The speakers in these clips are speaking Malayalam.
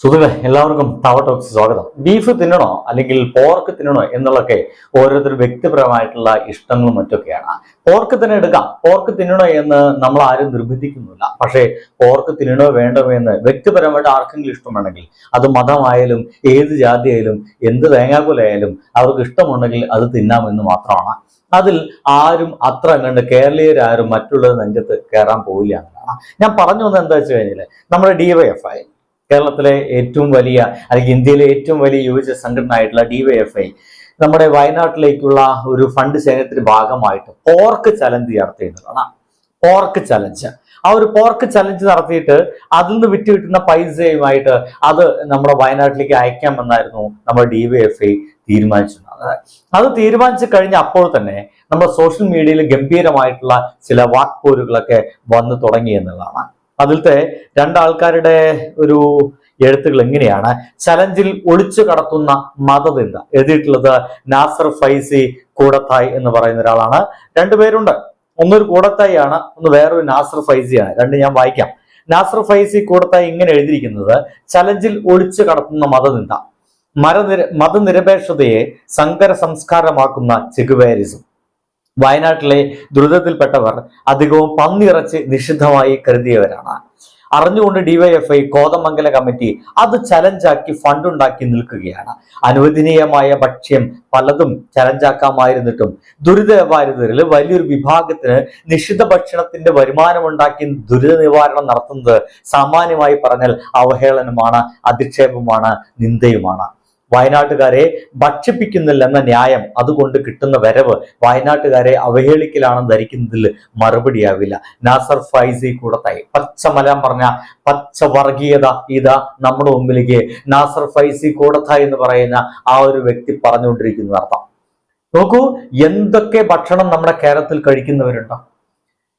സുഹൃത്തുക്കളെ എല്ലാവർക്കും ടവ ടോക്സ് സ്വാഗതം. ബീഫ് തിന്നണോ? അല്ലെങ്കിൽ പോർക്ക് തിന്നണോ? എന്നുള്ളതൊക്കെ ഓരോരുത്തർ വ്യക്തിപരമായിട്ടുള്ള ഇഷ്ടങ്ങളും മറ്റൊക്കെയാണ് പോർക്ക് തന്നെ എടുക്കാം. പോർക്ക് തിന്നണോ എന്ന് നമ്മൾ ആരും നിർബന്ധിക്കുന്നില്ല. പക്ഷേ പോർക്ക് തിന്നണോ വേണ്ടോ എന്ന് വ്യക്തിപരമായിട്ട് ആർക്കെങ്കിലും ഇഷ്ടമുണ്ടെങ്കിൽ അത് മതമായാലും ഏത് ജാതിയായാലും എന്ത് തേങ്ങാക്കൊലയായാലും അവർക്ക് ഇഷ്ടമുണ്ടെങ്കിൽ അത് തിന്നാമെന്ന് മാത്രമാണ്. അതിൽ ആരും അത്ര കണ്ട് കേരളീയരാരും മറ്റുള്ള നെഞ്ചത്ത് കയറാൻ പോവില്ല എന്നതാണ് ഞാൻ പറഞ്ഞു വന്നത് എന്താ വെച്ച് കഴിഞ്ഞാൽ നമ്മുടെ ഡിവൈഎഫ്ഐ കേരളത്തിലെ ഏറ്റവും വലിയ അല്ലെങ്കിൽ ഇന്ത്യയിലെ ഏറ്റവും വലിയ യുവജ സംഘടന ആയിട്ടുള്ള ഡിവൈഎഫ്ഐ നമ്മുടെ വയനാട്ടിലേക്കുള്ള ഒരു ഫണ്ട് ശേഖരത്തിന്റെ ഭാഗമായിട്ട് പോർക്ക് ചലഞ്ച് നടത്തിയിരുന്നതാണ് പോർക്ക് ചലഞ്ച് ആ ഒരു പോർക്ക് ചലഞ്ച് നടത്തിയിട്ട് അതിൽ നിന്ന് വിറ്റ് കിട്ടുന്ന പൈസയുമായിട്ട് അത് നമ്മുടെ വയനാട്ടിലേക്ക് അയക്കാമെന്നായിരുന്നു നമ്മുടെ ഡിവൈഎഫ്ഐ തീരുമാനിച്ചിരുന്നത്. അത് തീരുമാനിച്ചു കഴിഞ്ഞ അപ്പോൾ തന്നെ നമ്മുടെ സോഷ്യൽ മീഡിയയിൽ ഗംഭീരമായിട്ടുള്ള ചില വാക്പോരുകളൊക്കെ വന്നു തുടങ്ങി എന്നുള്ളതാണ്. അതിലത്തെ രണ്ടാൾക്കാരുടെ ഒരു എഴുത്തുകൾ എങ്ങനെയാണ്? ചലഞ്ചിൽ ഒളിച്ചു കടത്തുന്ന മതനിന്ദ എഴുതിയിട്ടുള്ളത് നാസർ ഫൈസി കൂടത്തായ് എന്ന് പറയുന്ന ഒരാളാണ്. രണ്ടുപേരുണ്ട് ഒന്നൊരു കൂടത്തായി ആണ് ഒന്ന് വേറൊരു നാസർ ഫൈസിയാണ്. രണ്ട് ഞാൻ വായിക്കാം. നാസർ ഫൈസി കൂടത്തായി ഇങ്ങനെ എഴുതിയിരിക്കുന്നത് ചലഞ്ചിൽ ഒളിച്ചു കടത്തുന്ന മതനിന്ദ മരനിര മതനിരപേക്ഷതയെ സങ്കര സംസ്കാരമാക്കുന്ന ചെഗുവേരിസം. വയനാട്ടിലെ ദുരിതത്തിൽപ്പെട്ടവർ അധികവും പന്നിറച്ച് നിഷിദ്ധമായി കരുതിയവരാണ്. അറിഞ്ഞുകൊണ്ട് ഡിവൈഎഫ്ഐ കോതമംഗല കമ്മിറ്റി അത് ചലഞ്ചാക്കി ഫണ്ടുണ്ടാക്കി നിൽക്കുകയാണ്. അനുവദനീയമായ ഭക്ഷ്യം പലതും ചലഞ്ചാക്കാമായിരുന്നിട്ടും ദുരിതബാധിതരിൽ വലിയൊരു വിഭാഗത്തിന് നിഷിദ്ധ ഭക്ഷണത്തിന്റെ വരുമാനമുണ്ടാക്കി ദുരിത നിവാരണം നടത്തുന്നത് സാമാന്യമായി പറഞ്ഞാൽ അവഹേളനമാണ് അധിക്ഷേപമാണ് നിന്ദയുമാണ്. വയനാട്ടുകാരെ ഭക്ഷിപ്പിക്കുന്നില്ലെന്ന ന്യായം അതുകൊണ്ട് കിട്ടുന്ന വരവ് വയനാട്ടുകാരെ അവഹേളിക്കലാണെന്ന് ധരിക്കുന്നതിൽ മറുപടിയാവില്ല. നാസർ ഫൈസി കൂടത്തായി. പച്ചമലം പറഞ്ഞ പച്ച വർഗീയത ഇതാ നമ്മുടെ മുമ്പിലേക്ക് നാസർ ഫൈസി കൂടത്തായി എന്ന് പറയുന്ന ആ ഒരു വ്യക്തി പറഞ്ഞുകൊണ്ടിരിക്കുന്നത് അർത്ഥം. നോക്കൂ എന്തൊക്കെ ഭക്ഷണം നമ്മുടെ കേരളത്തിൽ കഴിക്കുന്നവരുണ്ടോ?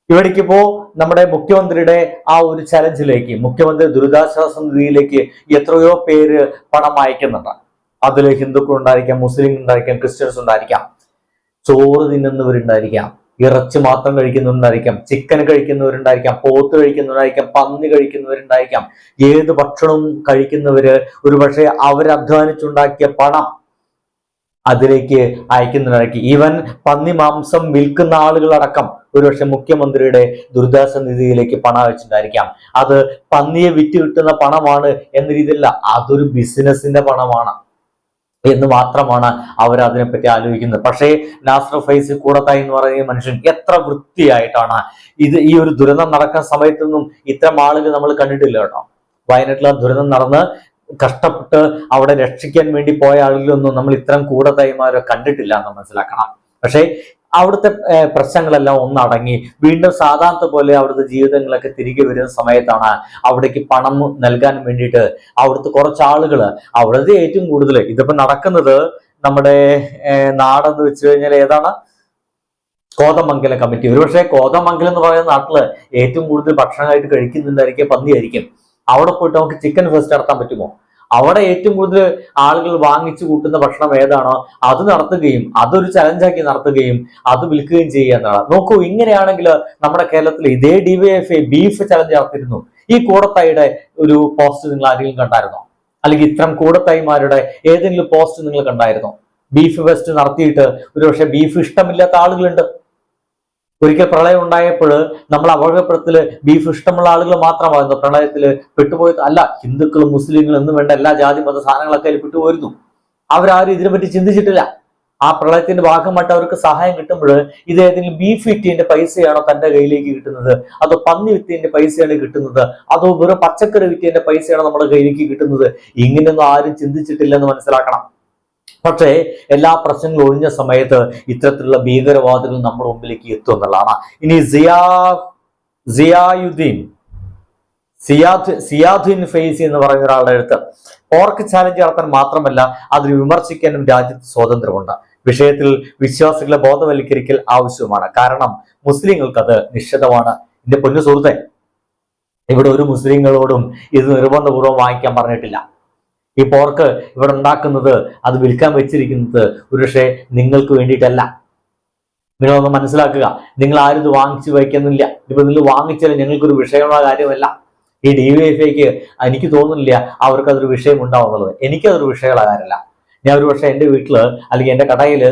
ഇവിടേക്ക് ഇപ്പോ നമ്മുടെ മുഖ്യമന്ത്രിയുടെ ആ ഒരു ചലഞ്ചിലേക്ക് മുഖ്യമന്ത്രി ദുരിതാശ്വാസ നിധിയിലേക്ക് എത്രയോ പേര് പണം അയക്കുന്നുണ്ട്. അതിൽ ഹിന്ദുക്കൾ ഉണ്ടായിരിക്കാം മുസ്ലിം ഉണ്ടായിരിക്കാം ക്രിസ്ത്യൻസ് ഉണ്ടായിരിക്കാം. ചോറ് തിന്നുന്നവരുണ്ടായിരിക്കാം ഇറച്ചി മാത്രം കഴിക്കുന്നവരുണ്ടായിരിക്കാം ചിക്കൻ കഴിക്കുന്നവരുണ്ടായിരിക്കാം പോത്ത് കഴിക്കുന്നവരായിരിക്കാം പന്നി കഴിക്കുന്നവരുണ്ടായിരിക്കാം. ഏത് ഭക്ഷണവും കഴിക്കുന്നവര് ഒരുപക്ഷെ അവരധ്വാനിച്ചുണ്ടാക്കിയ പണം അതിലേക്ക് അയക്കുന്നവരായിരിക്കും. ഈവൻ പന്നി മാംസം വിൽക്കുന്ന ആളുകളടക്കം ഒരുപക്ഷെ മുഖ്യമന്ത്രിയുടെ ദുരിതാശ്വാസ നിധിയിലേക്ക് പണം അയച്ചിട്ടുണ്ടായിരിക്കാം. അത് പന്നിയെ വിറ്റ് കിട്ടുന്ന പണമാണ് എന്ന രീതിയിലല്ല അതൊരു ബിസിനസിന്റെ പണമാണ്. എന്ന് മാത്രമാണ് അവർ അതിനെപ്പറ്റി ആലോചിക്കുന്നത്. പക്ഷേ നാസർ ഫൈസ് കൂടത്തായി എന്ന് പറയുന്ന മനുഷ്യൻ എത്ര വൃത്തിയായിട്ടാണ് ഇത് ഈ ഒരു ദുരന്തം നടക്കുന്ന സമയത്തൊന്നും ഇത്തരം ആളുകൾ നമ്മൾ കണ്ടിട്ടില്ല കേട്ടോ. വയനാട്ടിൽ ആ ദുരന്തം നടന്ന് കഷ്ടപ്പെട്ട് അവിടെ രക്ഷിക്കാൻ വേണ്ടി പോയ ആളുകളൊന്നും നമ്മൾ ഇത്തരം കൂടത്തായിമാരെ കണ്ടിട്ടില്ല എന്ന് മനസ്സിലാക്കണം. പക്ഷേ അവിടുത്തെ പ്രശ്നങ്ങളെല്ലാം ഒന്നടങ്ങി. വീണ്ടും സാധാരണ പോലെ അവിടുത്തെ ജീവിതങ്ങളൊക്കെ തിരികെ വരുന്ന സമയത്താണ് അവിടേക്ക് പണം നൽകാൻ വേണ്ടിയിട്ട് അവിടുത്തെ കുറച്ച് ആളുകൾ അവിടുത്തെ ഏറ്റവും കൂടുതൽ ഇതിപ്പോ നടക്കുന്നത് നമ്മുടെ നാടെന്ന് വെച്ച് കഴിഞ്ഞാൽ ഏതാണ്? കോതമംഗലം കമ്മിറ്റി. ഒരുപക്ഷെ കോതമംഗലം എന്ന് പറയുന്ന നാട്ടിൽ ഏറ്റവും കൂടുതൽ ഭക്ഷണമായിട്ട് കഴിക്കുന്നുണ്ടായിരിക്കും പന്നിയായിരിക്കും. അവിടെ പോയിട്ട് നമുക്ക് ചിക്കൻ ഫെസ്റ്റ് നടത്താൻ പറ്റുമോ? അവിടെ ഏറ്റവും കൂടുതൽ ആളുകൾ വാങ്ങിച്ചു കൂട്ടുന്ന ഭക്ഷണം ഏതാണോ അത് നടത്തുകയും അതൊരു ചലഞ്ചാക്കി നടത്തുകയും അത് വിൽക്കുകയും ചെയ്യുക എന്നതാണ്. നോക്കൂ ഇങ്ങനെയാണെങ്കിൽ നമ്മുടെ കേരളത്തിൽ ഇതേ ഡിവൈഎഫ്ഐ ബീഫ് ചലഞ്ച് നടത്തിയിരുന്നു. ഈ കൂടത്തായിയുടെ ഒരു പോസ്റ്റ് നിങ്ങൾ ആരെങ്കിലും കണ്ടായിരുന്നോ? അല്ലെങ്കിൽ ഇത്തരം കൂടത്തായിമാരുടെ ഏതെങ്കിലും പോസ്റ്റ് നിങ്ങൾ കണ്ടായിരുന്നോ? ബീഫ് ഫെസ്റ്റ് നടത്തിയിട്ട് ഒരുപക്ഷെ ബീഫ് ഇഷ്ടമില്ലാത്ത ആളുകളുണ്ട്. ഒരിക്കൽ പ്രളയം ഉണ്ടായപ്പോൾ നമ്മൾ അപകടപ്പെടുത്തൽ ബീഫ് ഇഷ്ടമുള്ള ആളുകൾ മാത്രമായിരുന്നു. പ്രളയത്തിൽ പെട്ടുപോയത് അല്ല ഹിന്ദുക്കളും മുസ്ലിങ്ങളും എന്നും വേണ്ട എല്ലാ ജാതി മത സാധനങ്ങളൊക്കെ അതിൽ പെട്ടുപോയിരുന്നു. അവരാരും ഇതിനെപ്പറ്റി ചിന്തിച്ചിട്ടില്ല. ആ പ്രളയത്തിന്റെ ഭാഗമായിട്ട് അവർക്ക് സഹായം കിട്ടുമ്പോൾ ഇത് ഏതെങ്കിലും ബീഫ് വിറ്റിന്റെ പൈസയാണോ തന്റെ കയ്യിലേക്ക് കിട്ടുന്നത്? അതോ പന്നി വിറ്റിന്റെ പൈസയാണ് കിട്ടുന്നത്? അതോ വെറും പച്ചക്കറി വിറ്റിന്റെ പൈസയാണോ നമ്മുടെ കയ്യിലേക്ക് കിട്ടുന്നത്? ഇങ്ങനെയൊന്നും ആരും ചിന്തിച്ചിട്ടില്ലെന്ന് മനസ്സിലാക്കണം. പക്ഷേ എല്ലാ പ്രശ്നങ്ങളും ഒഴിഞ്ഞ സമയത്ത് ഇത്തരത്തിലുള്ള ഭീകരവാദികൾ നമ്മുടെ മുമ്പിലേക്ക് എത്തും എന്നുള്ളതാണ്. ഇനി സിയാ സിയായുദ്ദീൻ സിയാദ് സിയാദുദ്ദീൻ ഫെയ്സി എന്ന് പറയുന്ന ഒരാളുടെ അടുത്ത് ഓർക്ക് ചാലഞ്ച് നടത്താൻ മാത്രമല്ല അതിന് വിമർശിക്കാനും രാജ്യത്ത് സ്വാതന്ത്ര്യമുണ്ട്. വിഷയത്തിൽ വിശ്വാസികളെ ബോധവൽക്കരിക്കൽ ആവശ്യമാണ് കാരണം മുസ്ലിങ്ങൾക്ക് അത് നിശ്ചിതമാണ്. എന്റെ പൊന്നു സുഹൃത്തെ ഇവിടെ ഒരു മുസ്ലിങ്ങളോടും ഇത് നിർബന്ധപൂർവം വാങ്ങിക്കാൻ പറഞ്ഞിട്ടില്ല. ഈ പോർക്ക് ഇവിടെ ഉണ്ടാക്കുന്നത് അത് വിൽക്കാൻ വെച്ചിരിക്കുന്നത് ഒരുപക്ഷെ നിങ്ങൾക്ക് വേണ്ടിയിട്ടല്ല. നിങ്ങളൊന്ന് മനസ്സിലാക്കുക നിങ്ങൾ ആരും ഇത് വാങ്ങിച്ചു വയ്ക്കുന്നില്ല. ഇപ്പൊ നിങ്ങൾ വാങ്ങിച്ചാൽ ഞങ്ങൾക്കൊരു വിഷയമുള്ള കാര്യമല്ല. ഈ ഡി വി എഫ് ഐക്ക് എനിക്ക് തോന്നുന്നില്ല അവർക്ക് അതൊരു വിഷയം ഉണ്ടാവുന്നുള്ളത് എനിക്കതൊരു വിഷയമുള്ള കാര്യമല്ല. ഞാൻ ഒരു പക്ഷേ എന്റെ വീട്ടിൽ അല്ലെങ്കിൽ എന്റെ കടയിൽ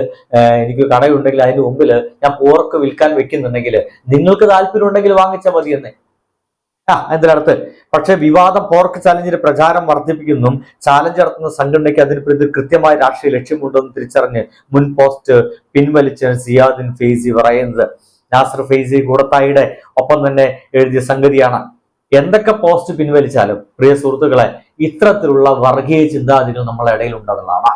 എനിക്ക് കടയുണ്ടെങ്കിൽ അതിന് മുമ്പിൽ ഞാൻ പോർക്ക് വിൽക്കാൻ വെക്കുന്നുണ്ടെങ്കിൽ നിങ്ങൾക്ക് താല്പര്യം ഉണ്ടെങ്കിൽ വാങ്ങിച്ചാൽ മതിയെന്നേ. ആ അതിനടുത്ത് പക്ഷെ വിവാദം പോർക്ക് ചാലഞ്ചിന്റെ പ്രചാരം വർദ്ധിപ്പിക്കുന്നു. ചാലഞ്ച് നടത്തുന്ന സംഘടനയ്ക്ക് അതിന് പ്രതി കൃത്യമായ രാഷ്ട്രീയ ലക്ഷ്യമുണ്ടെന്ന് തിരിച്ചറിഞ്ഞ് മുൻ പോസ്റ്റ് പിൻവലിച്ച സിയാദിൻ ഫെയ്സി പറയുന്നത്. നാസർ ഫെയ്സി കൂടത്തായിയുടെ ഒപ്പം തന്നെ എഴുതിയ സംഗതിയാണ്. എന്തൊക്കെ പോസ്റ്റ് പിൻവലിച്ചാലും പ്രിയ സുഹൃത്തുക്കളെ ഇത്തരത്തിലുള്ള വർഗീയ ചിന്താഗതികൾ നമ്മളെ ഇടയിൽ ഉണ്ടെന്നുള്ളതാണ്.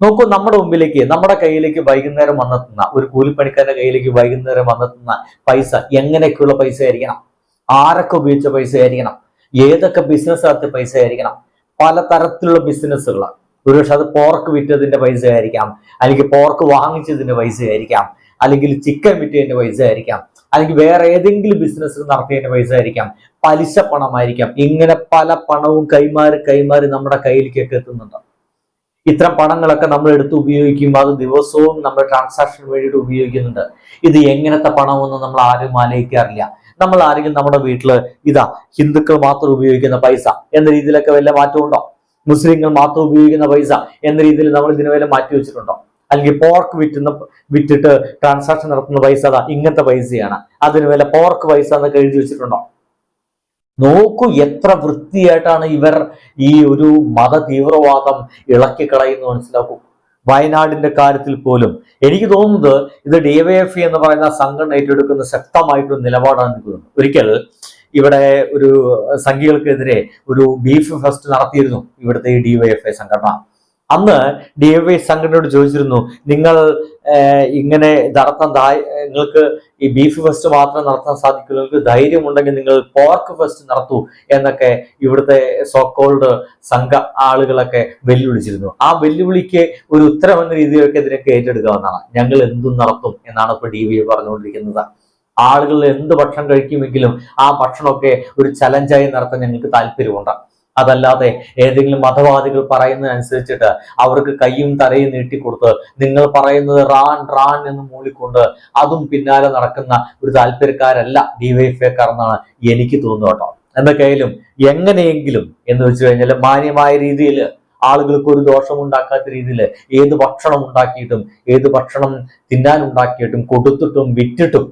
നോക്കൂ നമ്മുടെ മുമ്പിലേക്ക് നമ്മുടെ കയ്യിലേക്ക് വൈകുന്നേരം വന്നെത്തുന്ന ഒരു കൂലിപ്പണിക്കാരുടെ കയ്യിലേക്ക് വൈകുന്നേരം വന്നെത്തുന്ന പൈസ എങ്ങനെയൊക്കെയുള്ള പൈസ ആയിരിക്കണം ആരൊക്കെ ഉപയോഗിച്ച പൈസ ആയിരിക്കണം ഏതൊക്കെ ബിസിനസ് നടത്തിയ പൈസ ആയിരിക്കണം? പല തരത്തിലുള്ള ബിസിനസ്സുകളാണ് ഒരുപക്ഷെ അത് പോർക്ക് വിറ്റതിന്റെ പൈസ ആയിരിക്കാം. അല്ലെങ്കിൽ പോർക്ക് വാങ്ങിച്ചതിന്റെ പൈസ ആയിരിക്കാം. അല്ലെങ്കിൽ ചിക്കൻ വിറ്റതിന്റെ പൈസ ആയിരിക്കാം. അല്ലെങ്കിൽ വേറെ ഏതെങ്കിലും ബിസിനസ് നടത്തിയതിന്റെ പൈസ ആയിരിക്കാം. പലിശ പണമായിരിക്കാം. ഇങ്ങനെ പല പണവും കൈമാറി കൈമാറി നമ്മുടെ കയ്യിലേക്കൊക്കെ എത്തുന്നുണ്ട്. ഇത്തരം പണങ്ങളൊക്കെ നമ്മൾ എടുത്ത് ഉപയോഗിക്കും അത് ദിവസവും നമ്മൾ ട്രാൻസാക്ഷൻ വേണ്ടിയിട്ട് ഉപയോഗിക്കുന്നുണ്ട്. ഇത് എങ്ങനത്തെ പണമെന്ന് നമ്മൾ ആരും ആലോചിക്കാറില്ല. നമ്മൾ ആരെങ്കിലും നമ്മുടെ വീട്ടിൽ ഇതാ ഹിന്ദുക്കൾ മാത്രം ഉപയോഗിക്കുന്ന പൈസ എന്ന രീതിയിലൊക്കെ വല്ല മാറ്റമുണ്ടോ? മുസ്ലിങ്ങൾ മാത്രം ഉപയോഗിക്കുന്ന പൈസ എന്ന രീതിയിൽ നമ്മൾ ഇതിനു വല്ല മാറ്റി വെച്ചിട്ടുണ്ടോ? അല്ലെങ്കിൽ പോർക്ക് വിറ്റുന്ന വിറ്റിട്ട് ട്രാൻസാക്ഷൻ നടത്തുന്ന പൈസ അതാ ഇങ്ങനത്തെ പൈസയാണ്. അതിന് വല്ല പോർക്ക് പൈസ എന്നൊക്കെ എഴുതി വെച്ചിട്ടുണ്ടോ? നോക്കൂ എത്ര വൃത്തിയായിട്ടാണ് ഇവർ ഈ ഒരു മത തീവ്രവാദം ഇളക്കി കളയുന്നു മനസ്സിലാക്കൂ. വയനാടിന്റെ കാര്യത്തിൽ പോലും എനിക്ക് തോന്നുന്നത് ഇത് ഡിവൈഎഫ് എന്ന് പറയുന്ന സംഘടന ഏറ്റെടുക്കുന്ന ശക്തമായിട്ടൊരു നിലപാടാണ് എനിക്ക് തോന്നുന്നത്. ഒരിക്കൽ ഇവിടെ ഒരു സംഘികൾക്കെതിരെ ഒരു ബീഫ് ഫെസ്റ്റ് നടത്തിയിരുന്നു ഇവിടുത്തെ ഈ ഡിവൈഎഫ്ഐ സംഘടന. അന്ന് ഡി എ വൈ സംഘടനയോട് ചോദിച്ചിരുന്നു നിങ്ങൾ ഇങ്ങനെ നടത്താൻ നിങ്ങൾക്ക് ഈ ബീഫ് ഫെസ്റ്റ് മാത്രം നടത്താൻ സാധിക്കുള്ളൂ നിങ്ങൾക്ക് ധൈര്യമുണ്ടെങ്കിൽ നിങ്ങൾ പോർക്ക് ഫെസ്റ്റ് നടത്തൂ എന്നൊക്കെ ഇവിടുത്തെ സോക്കോൾഡ് സംഘ ആളുകളൊക്കെ വെല്ലുവിളിച്ചിരുന്നു. ആ വെല്ലുവിളിക്ക് ഒരു ഉത്തരം എന്ന രീതിയിലൊക്കെ ഇതിനൊക്കെ ഏറ്റെടുക്കാവുന്നതാണ്. ഞങ്ങൾ എന്തും നടത്തും എന്നാണ് ഇപ്പൊ ഡി വി പറഞ്ഞുകൊണ്ടിരിക്കുന്നത്. ആളുകൾ എന്ത് ഭക്ഷണം കഴിക്കുമെങ്കിലും ആ ഭക്ഷണമൊക്കെ ഒരു ചലഞ്ചായി നടത്താൻ ഞങ്ങൾക്ക് താല്പര്യമുണ്ട്. അതല്ലാതെ ഏതെങ്കിലും മതവാദികൾ പറയുന്നതനുസരിച്ചിട്ട് അവർക്ക് കൈയും തലയും നീട്ടിക്കൊടുത്ത് നിങ്ങൾ പറയുന്നത് റാൻ റാൻ എന്ന് മൂളിക്കൊണ്ട് അതും പിന്നാലെ നടക്കുന്ന ഒരു താല്പര്യക്കാരല്ല ഡിവൈഫൈക്കാർ എന്നാണ് എനിക്ക് തോന്നുന്നത് കേട്ടോ. എന്തൊക്കെയായാലും എങ്ങനെയെങ്കിലും എന്ന് വെച്ച് കഴിഞ്ഞാൽ മാന്യമായ രീതിയിൽ ആളുകൾക്ക് ഒരു ദോഷം ഉണ്ടാക്കാത്ത രീതിയിൽ ഏത് ഭക്ഷണം ഉണ്ടാക്കിയിട്ടും ഏത് ഭക്ഷണം തിന്നാൻ ഉണ്ടാക്കിയിട്ടും കൊടുത്തിട്ടും വിറ്റിട്ടും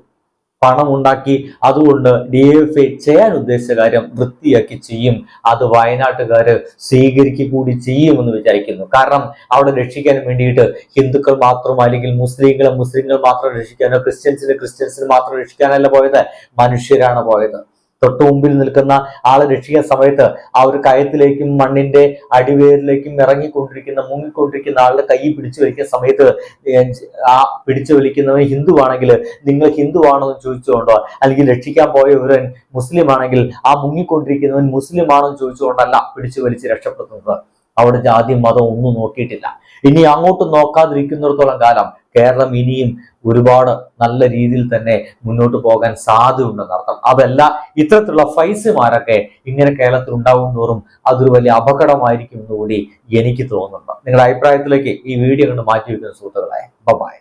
പണം ഉണ്ടാക്കി അതുകൊണ്ട് ഡി എഫ് ഐ ചെയ്യാൻ ഉദ്ദേശിച്ച കാര്യം വൃത്തിയാക്കി ചെയ്യും. അത് വയനാട്ടുകാർ സ്വീകരിക്കുക കൂടി ചെയ്യുമെന്ന് വിചാരിക്കുന്നു. കാരണം അവിടെ രക്ഷിക്കാൻ വേണ്ടിയിട്ട് ഹിന്ദുക്കൾ മാത്രം അല്ലെങ്കിൽ മുസ്ലിങ്ങളെ മുസ്ലിങ്ങൾ മാത്രം രക്ഷിക്കാനോ ക്രിസ്ത്യൻസിനെ ക്രിസ്ത്യൻസിന് മാത്രം രക്ഷിക്കാനല്ല പോയത് മനുഷ്യരാണ് പോയത്. തൊട്ടു മുമ്പിൽ നിൽക്കുന്ന ആളെ രക്ഷിക്കുന്ന സമയത്ത് ആ ഒരു കയത്തിലേക്കും മണ്ണിന്റെ അടിവേരിലേക്കും ഇറങ്ങിക്കൊണ്ടിരിക്കുന്ന മുങ്ങിക്കൊണ്ടിരിക്കുന്ന ആളുടെ കൈ പിടിച്ചു വലിക്കുന്ന സമയത്ത് ആ പിടിച്ചു വലിക്കുന്നവൻ ഹിന്ദു ആണെങ്കിൽ നിങ്ങൾ ഹിന്ദു ആണോ എന്ന് ചോദിച്ചുകൊണ്ടോ അല്ലെങ്കിൽ രക്ഷിക്കാൻ പോയ ഒരു മുസ്ലിം ആണെങ്കിൽ ആ മുങ്ങിക്കൊണ്ടിരിക്കുന്നവൻ മുസ്ലിം ആണോ എന്ന് ചോദിച്ചുകൊണ്ടല്ല പിടിച്ചു വലിച്ച് രക്ഷപ്പെടുത്തുന്നത് അവിടെ ജാതി മതം ഒന്നും നോക്കിയിട്ടില്ല. ഇനി അങ്ങോട്ട് നോക്കാതിരിക്കുന്നിടത്തോളം കാലം കേരളം ഇനിയും ഒരുപാട് നല്ല രീതിയിൽ തന്നെ മുന്നോട്ട് പോകാൻ സാധ്യതയുണ്ടെന്ന് അർത്ഥം. അതല്ല ഇത്തരത്തിലുള്ള ഫൈസുമാരൊക്കെ ഇങ്ങനെ കേരളത്തിൽ ഉണ്ടാവും തോറും അതൊരു വലിയ അപകടമായിരിക്കും എന്നുകൂടി എനിക്ക് തോന്നുന്നുണ്ട്. നിങ്ങളുടെ അഭിപ്രായത്തിലേക്ക് ഈ വീഡിയോ കണ്ട് മാറ്റി വെക്കുന്ന സുഹൃത്തുക്കളെ ബൈ